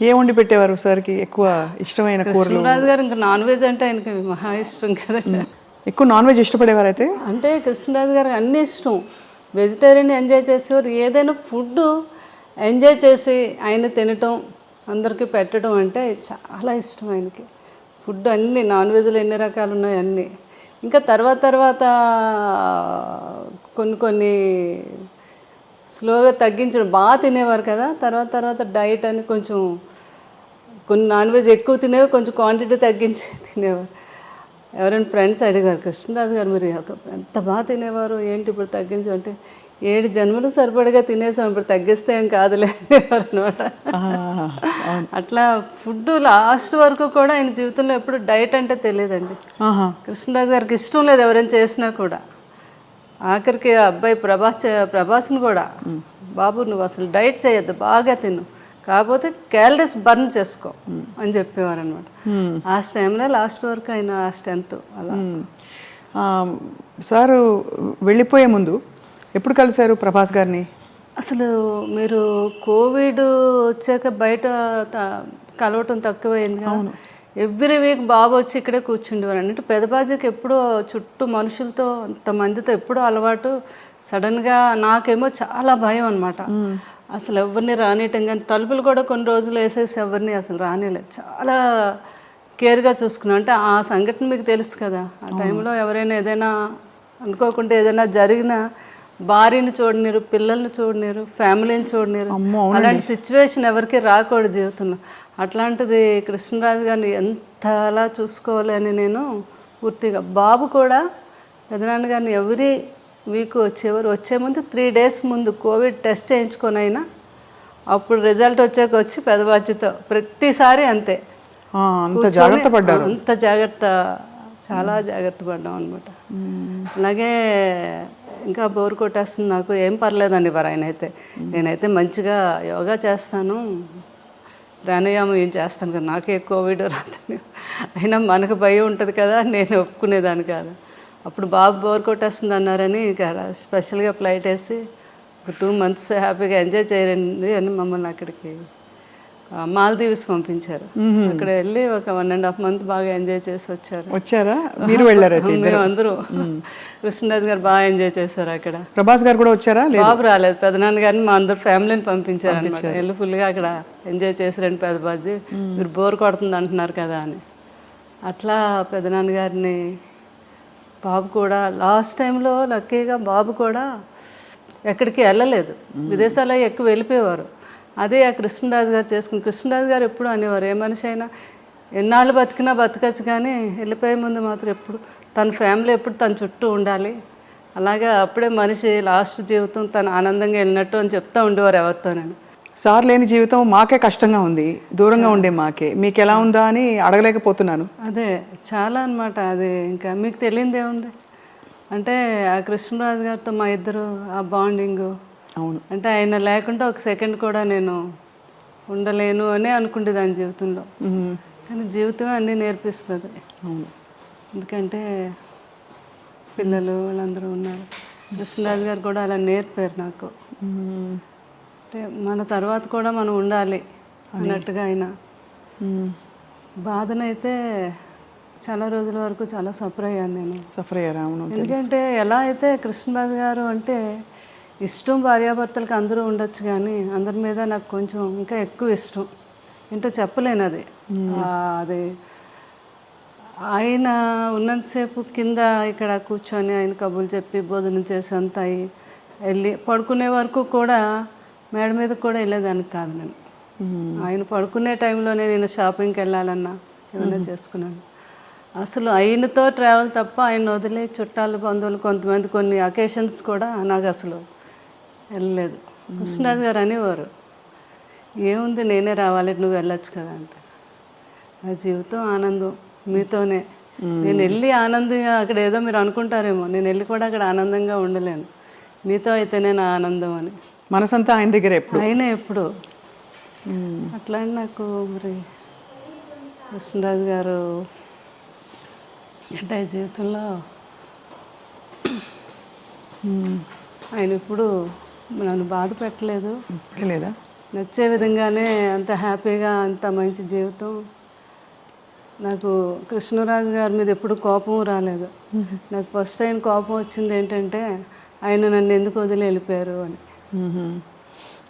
ఏ వండి పెట్టేవారు సార్కి? ఎక్కువ ఇష్టమైన కూరలు? కృష్ణరాజు గారు ఇంకా నాన్ వెజ్ అంటే ఆయనకి మహా ఇష్టం కదండి ఎక్కువ నాన్ వెజ్ ఇష్టపడేవారు అయితే? అంటే కృష్ణరాజు గారికి అన్ని ఇష్టం. వెజిటేరియన్ ఎంజాయ్ చేసేవారు. ఏదైనా ఫుడ్ ఎంజాయ్ చేసి ఆయన తినటం అందరికీ పెట్టడం అంటే చాలా ఇష్టం ఆయనకి. ఫుడ్ అన్ని నాన్ వెజ్లు ఎన్ని రకాలు ఉన్నాయి అన్నీ. ఇంకా తర్వాత తర్వాత కొన్ని కొన్ని స్లోగా తగ్గించడం బాగా తినేవారు కదా. తర్వాత తర్వాత డైట్ అని కొంచెం కొన్ని నాన్ వెజ్ ఎక్కువ తినేవారు కొంచెం క్వాంటిటీ తగ్గించి తినేవారు. ఎవరైనా ఫ్రెండ్స్ అడిగారు కృష్ణరాజు గారు మీరు ఎంత బాగా తినేవారు? ఏంటి ఇప్పుడు తగ్గించు అంటే ఏడు జన్మలు సరిపడగా తినేసాం ఇప్పుడు తగ్గిస్తే ఏం కాదులే అనమాట అట్లా ఫుడ్ లాస్ట్ వరకు కూడా ఆయన జీవితంలో ఎప్పుడు డైట్ అంటే తెలియదండి. కృష్ణరాజు గారికి ఇష్టం లేదు ఎవరైనా చేసినా కూడా. ఆఖరికి అబ్బాయి ప్రభాస్ ప్రభాస్ని కూడా బాబు నువ్వు అసలు డైట్ చేయొద్దు బాగా తిను. కాకపోతే క్యాలరీస్ బర్న్ చేసుకో అని చెప్పేవారు అనమాట ఆ టైంలో లాస్ట్ వరకు ఆయన ఆ స్ట్రెంత్ అలా. సారు వెళ్ళిపోయే ముందు ఎప్పుడు కలిశారు ప్రభాస్ గారిని? అసలు మీరు కోవిడ్ వచ్చాక బయట కలవటం తక్కువైంది ఎవ్రీ వీక్ బాబు వచ్చి ఇక్కడే కూర్చుండేవారు. అంటే పెదబాజీకి ఎప్పుడూ చుట్టూ మనుషులతో అంతమందితో ఎప్పుడూ అలవాటు సడన్గా నాకేమో చాలా భయం అనమాట అసలు ఎవరిని రానియటం కానీ తలుపులు కూడా కొన్ని రోజులు వేసేసి ఎవరిని అసలు రానిలేదు చాలా కేర్గా చూసుకున్నాం. అంటే ఆ సంఘటన మీకు తెలుసు కదా. ఆ టైంలో ఎవరైనా ఏదైనా అనుకోకుండా ఏదైనా జరిగినా భార్యని చూడనిరు పిల్లల్ని చూడనిరు ఫ్యామిలీని చూడనిరు అలాంటి సిచ్యువేషన్ ఎవరికి రాకూడదు జీవితంలో. అట్లాంటిది కృష్ణరాజు గారిని ఎంతలా చూసుకోవాలి అని నేను పూర్తిగా బాబు కూడా పెదనాన్న గారిని ఎవరి వీక్ వచ్చేవారు వచ్చే ముందు త్రీ డేస్ ముందు కోవిడ్ టెస్ట్ చేయించుకొని అయినా అప్పుడు రిజల్ట్ వచ్చాక వచ్చి పెద్ద బాధ్యత. ప్రతిసారి అంతే. అంత జాగ్రత్త పడ్డారు. అంత జాగ్రత్త చాలా జాగ్రత్త పడ్డాం అనమాట అలాగే ఇంకా బోర్ కొట్టేస్తుంది నాకు. ఏం పర్లేదండి వారు ఆయన అయితే. నేనైతే మంచిగా యోగా చేస్తాను. ప్రాణాయామం ఏం చేస్తాను కదా. నాకే కోవిడ్ రాదని అయినా మనకు భయం ఉంటుంది కదా. నేను ఒప్పుకునేదాన్ని కాదు. అప్పుడు బాబు బోర్ కొట్టేస్తుంది అన్నారని స్పెషల్గా ఫ్లైట్ వేసి ఒక టూ మంత్స్ హ్యాపీగా ఎంజాయ్ చేయండి అని మమ్మల్ని అక్కడికి మాల్దీవ్స్ పంపించారు. అక్కడ వెళ్ళి ఒక వన్ అండ్ హాఫ్ మంత్ బాగా ఎంజాయ్ చేసి వచ్చారు. వచ్చారా? మీరు వెళ్ళారు మేము అందరూ. కృష్ణరాజు గారు బాగా ఎంజాయ్ చేశారు అక్కడ. ప్రభాస్ గారు కూడా వచ్చారా? బాబు రాలేదు. పెదనాన్న గారిని మా అందరు ఫ్యామిలీని పంపించారు. అనమాట వెళ్ళి ఫుల్గా అక్కడ ఎంజాయ్ చేసారండి పెద్దబాజీ మీరు బోర్ కొడుతుంది అంటున్నారు కదా అని. అట్లా పెదనాన్న గారిని బాబు కూడా లాస్ట్ టైంలో లక్కీగా బాబు కూడా ఎక్కడికి వెళ్ళలేదు. విదేశాల్లో ఎక్కువ వెళ్ళిపోయేవారు. అదే ఆ కృష్ణరాజు గారు చేసుకుని కృష్ణరాజు గారు ఎప్పుడు అనేవారు ఏ మనిషి అయినా ఎన్నాళ్ళు బతికినా బతకచ్చు కానీ వెళ్ళిపోయే ముందు మాత్రం ఎప్పుడు తన ఫ్యామిలీ ఎప్పుడు తన చుట్టూ ఉండాలి. అలాగే అప్పుడే మనిషి లాస్ట్ జీవితం తను ఆనందంగా వెళ్ళినట్టు అని చెప్తూ ఉండేవారు ఎవరితో నేను సార్ లేని జీవితం మాకే కష్టంగా ఉంది దూరంగా ఉండే మాకే. మీకు ఎలా ఉందా అని అడగలేకపోతున్నాను. అదే చాలా అన్నమాట అది. ఇంకా మీకు తెలియంది ఏముంది? అంటే ఆ కృష్ణరాజు గారితో మా ఇద్దరు ఆ బాండింగ్. అవును. అంటే ఆయన లేకుండా ఒక సెకండ్ కూడా నేను ఉండలేను అని అనుకుంటేదాన్ని జీవితంలో. కానీ జీవితం అన్నీ నేర్పిస్తుంది. అవును. ఎందుకంటే పిల్లలు వాళ్ళందరూ ఉన్నారు. కృష్ణరాజు గారు కూడా అలా నేర్పారు నాకు. అంటే మన తర్వాత కూడా మనం ఉండాలి అన్నట్టుగా ఆయన. బాధనైతే చాలా రోజుల వరకు చాలా సఫర్ అయ్యాను నేను. సఫర్ అయ్యారా అవును ఎందుకంటే ఎలా అయితే కృష్ణరాజు గారు అంటే ఇష్టం భార్యాభర్తలకు అందరూ ఉండొచ్చు కానీ అందరి మీద నాకు కొంచెం ఇంకా ఎక్కువ ఇష్టం. ఏంటో చెప్పలేను అది. అది ఆయన ఉన్నంతసేపు కింద ఇక్కడ కూర్చొని ఆయన కబుర్లు చెప్పి భోజనం చేసి అంతా వెళ్ళి పడుకునే వరకు కూడా మేడ మీద కూడా వెళ్ళేదానికి కాదు నేను. ఆయన పడుకునే టైంలోనే నేను షాపింగ్కి వెళ్ళాలన్నా ఏమైనా చేసుకున్నాను. అసలు ఆయనతో ట్రావెల్ తప్ప ఆయన వదిలే చుట్టాలు బంధువులు కొంతమంది కొన్ని అకేషన్స్ కూడా నాకు అసలు వెళ్ళలేదు. కృష్ణరాజు గారు అనేవారు ఏముంది నేనే రావాలి నువ్వు వెళ్ళొచ్చు కదా అంటే. నా జీవితం ఆనందం మీతోనే. నేను వెళ్ళి ఆనందంగా అక్కడ ఏదో మీరు అనుకుంటారేమో నేను వెళ్ళి కూడా అక్కడ ఆనందంగా ఉండలేను. మీతో అయితేనే నా ఆనందం అని. మనసంతా ఆయన దగ్గర ఎప్పుడు? అయినా ఎప్పుడు? అట్లా నాకు మరి కృష్ణరాజు గారు అంటే జీవితంలో ఆయన ఇప్పుడు నన్ను బాధ పెట్టలేదు. లేదా నచ్చే విధంగానే అంత హ్యాపీగా అంత మంచి జీవితం. నాకు కృష్ణరాజు గారి మీద ఎప్పుడు కోపం రాలేదు. నాకు ఫస్ట్ టైం కోపం వచ్చింది ఏంటంటే ఆయన నన్ను ఎందుకు వదిలి వెళ్ళిపోయారు అని.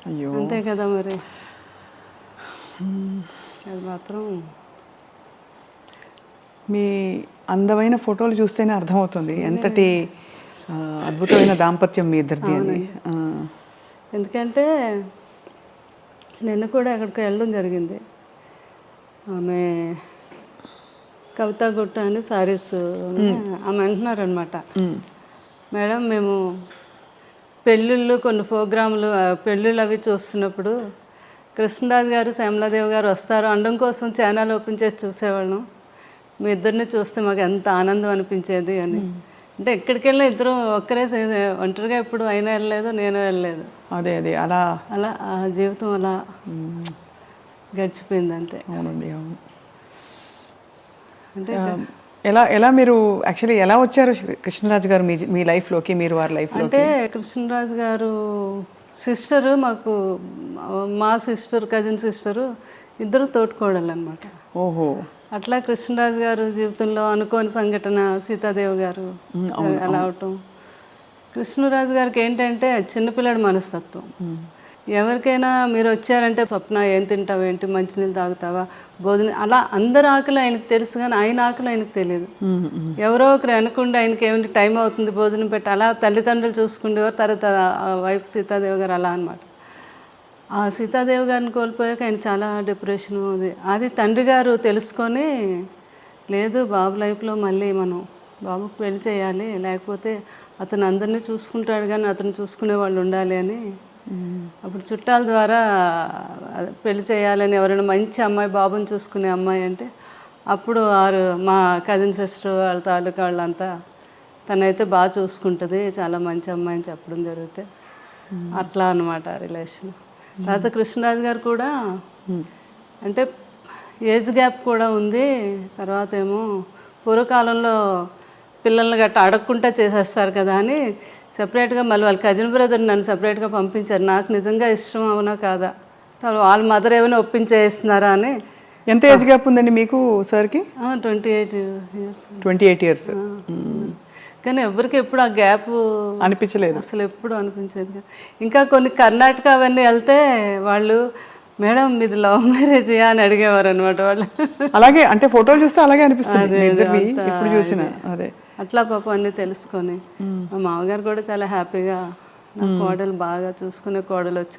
అయ్యో. అంతే కదా మరి. అది మాత్రం మీ అందమైన ఫోటోలు చూస్తేనే అర్థమవుతుంది. ఎంతటి అద్భుతమైన దాంపత్యం మీ ఇద్దరిది అని ఎందుకంటే నిన్న కూడా అక్కడికి వెళ్ళడం జరిగింది. ఆమె కవిత గుట్ట అని సారీస్ ఆమె అంటున్నారనమాట. మేడం మేము పెళ్ళిళ్ళు కొన్ని ప్రోగ్రాములు పెళ్ళిళ్ళు అవి చూస్తున్నప్పుడు కృష్ణరాజు గారు శ్యామలాదేవి గారు వస్తారు. అండం కోసం ఛానల్ ఓపెన్ చేసి చూసేవాళ్ళం. మీ ఇద్దరిని చూస్తే మాకు ఎంత ఆనందం అనిపించేది అని. అంటే ఎక్కడికి వెళ్ళినా ఇద్దరు ఒక్కరే ఒంటరిగా ఎప్పుడు అయినా వెళ్ళలేదు నేను వెళ్ళలేదు. అదే అదే అలా. అలా ఆ జీవితం అలా గడిచిపోయింది అంతే. అవునండి అవును. అంటే ఎలా ఎలా మీరు యాక్చువల్లీ ఎలా వచ్చారు కృష్ణరాజు గారు మీ మీ లైఫ్లోకి మీరు వారి లైఫ్లో అంటే కృష్ణరాజు గారు సిస్టరు మాకు మా సిస్టర్ కజిన్ సిస్టరు ఇద్దరు తోటికోడలు అనమాట ఓహో. అట్లా కృష్ణరాజు గారు జీవితంలో అనుకోని సంఘటన సీతాదేవి గారు అలా అవటం. కృష్ణరాజు గారికి ఏంటంటే చిన్నపిల్లడి మనస్తత్వం. ఎవరికైనా మీరు వచ్చారంటే స్వప్న ఏం తింటావు ఏంటి మంచినీళ్ళు తాగుతావా భోజనం అలా అందరి ఆకలి ఆయనకు తెలుసు కానీ ఆయన ఆకలి ఆయనకు తెలియదు. ఎవరో ఒకరు అనుకుంటే ఆయనకి ఏమిటి టైం అవుతుంది భోజనం పెట్టి అలా తల్లిదండ్రులు చూసుకునేవారు తర్వాత ఆ వైఫ్ సీతాదేవి గారు అలా అనమాట ఆ సీతాదేవి గారిని కోల్పోయాక ఆయన చాలా డిప్రెషన్ అది అది తండ్రి గారు తెలుసుకొని లేదు బాబు లైఫ్లో మళ్ళీ మనం బాబుకు పెళ్ళి చేయాలి లేకపోతే అతను అందరినీ చూసుకుంటాడు కానీ అతను చూసుకునే వాళ్ళు ఉండాలి అని అప్పుడు చుట్టాల ద్వారా పెళ్ళి చేయాలని ఎవరైనా మంచి అమ్మాయి బాబుని చూసుకునే అమ్మాయి అంటే అప్పుడు వారు మా కజిన్ సిస్టర్ వాళ్ళ తాలూకా వాళ్ళంతా తనైతే బాగా చూసుకుంటుంది చాలా మంచి అమ్మాయి అని చెప్పడం జరిగితే అట్లా అనమాట రిలేషన్ తర్వాత కృష్ణరాజు గారు కూడా అంటే ఏజ్ గ్యాప్ కూడా ఉంది తర్వాత ఏమో పూర్వకాలంలో పిల్లల్ని గట్ట అడగకుండా చేసేస్తారు కదా అని సపరేట్గా మళ్ళీ వాళ్ళ కజిన్ బ్రదర్ నన్ను సపరేట్గా పంపించారు. నాకు నిజంగా ఇష్టం అవునా కాదా? వాళ్ళ మదర్ ఏమైనా ఒప్పించేస్తున్నారా అని. ఎంత ఏజ్ గ్యాప్ ఉందండి మీకు సార్కి? Twenty eight years twenty eight years కానీ ఎవరికి ఎప్పుడు ఆ గ్యాప్ అనిపించలేదు. అసలు ఎప్పుడు అనిపించేది కాదు. ఇంకా కొన్ని కర్ణాటక అవన్నీ వెళ్తే వాళ్ళు మేడం మీది లవ్ మ్యారేజ్ అని అడిగేవారు అనమాట వాళ్ళు. అలాగే అంటే ఫోటోలు చూస్తే అలాగే అనిపిస్తుంది ఎప్పుడు చూసినా. అదే. అట్లా పాపం అన్నీ తెలుసుకొని. మా మామగారు కూడా చాలా హ్యాపీగా నా కోడలు బాగా చూసుకునే కోడలు వచ్చింది